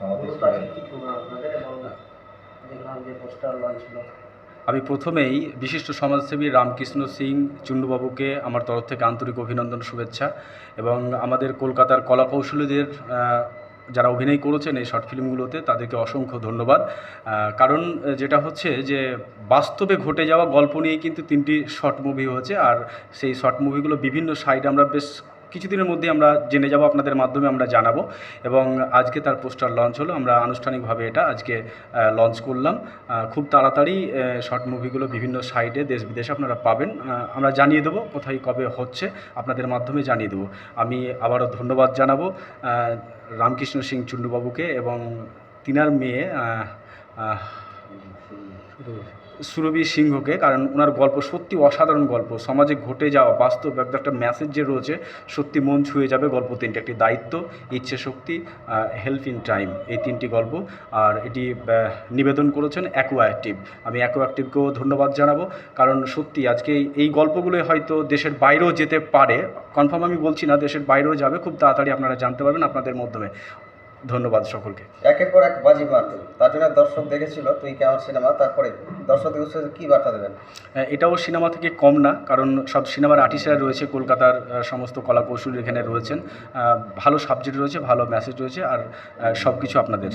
আমাদের আমি প্রথমেই বিশিষ্ট সমাজসেবী রামকৃষ্ণ সিং চুন্ডুবাবুকে আমার তরফ থেকে আন্তরিক অভিনন্দন শুভেচ্ছা এবং আমাদের কলকাতার কলাকৌশলীদের যারা অভিনয় করেছেন এই শর্ট ফিল্মগুলোতে তাদেরকে অসংখ্য ধন্যবাদ। কারণ যেটা হচ্ছে যে বাস্তবে ঘটে যাওয়া গল্প নিয়েই কিন্তু তিনটি শর্ট মুভি হয়েছে আর সেই শর্ট মুভিগুলো বিভিন্ন সাইড আমরা বেশ কিছুদিনের মধ্যে আমরা জেনে যাব, আপনাদের মাধ্যমে আমরা জানাব। এবং আজকে তার পোস্টার লঞ্চ হলো, আমরা আনুষ্ঠানিকভাবে এটা আজকে লঞ্চ করলাম। খুব তাড়াতাড়ি শর্ট মুভিগুলো বিভিন্ন সাইটে দেশ বিদেশে আপনারা পাবেন। আমরা জানিয়ে দেবো কোথায়, কবে হচ্ছে, আপনাদের মাধ্যমে জানিয়ে দেবো। আমি আবারও ধন্যবাদ জানাব রামকৃষ্ণ সিং চুন্ডুবাবুকে এবং তিনার মেয়ে সুরভি সিংহকে, কারণ ওনার গল্প সত্যি অসাধারণ গল্প। সমাজে ঘটে যাওয়া বাস্তব একটা মেসেজ যে রয়েছে, সত্যি মন ছুঁয়ে যাবে গল্প তিনটি। একটি দায়িত্ব, ইচ্ছে শক্তি হেল্প ইন টাইম এই তিনটি গল্প। আর এটি নিবেদন করেছেন অ্যাকোয়া অ্যাক্টিভ আমি অ্যাকোয়া অ্যাক্টিভকেও ধন্যবাদ জানাব, কারণ সত্যি আজকে এই- গল্পগুলোই হয়তো দেশের বাইরেও যেতে পারে। কনফার্ম আমি বলছি না, দেশের বাইরেও যাবে। খুব তাড়াতাড়ি আপনারা জানতে পারবেন আপনাদের মাধ্যমে। ধন্যবাদ সকলকে। একের পর এক বাজি মারতে। তার জন্য দর্শক দেখেছিল তুই কে আমার সিনেমা? তারপরে দর্শকদের উদ্দেশ্যে কী বার্তা দেবেন? এটাও সিনেমা থেকে কম না কারণ সব সিনেমার আর্টিস্টরা রয়েছে কলকাতার সমস্ত কলা কৌশল এখানে রয়েছেন। ভালো সাবজেক্ট রয়েছে ভালো মেসেজ রয়েছে আর সব কিছু আপনাদের।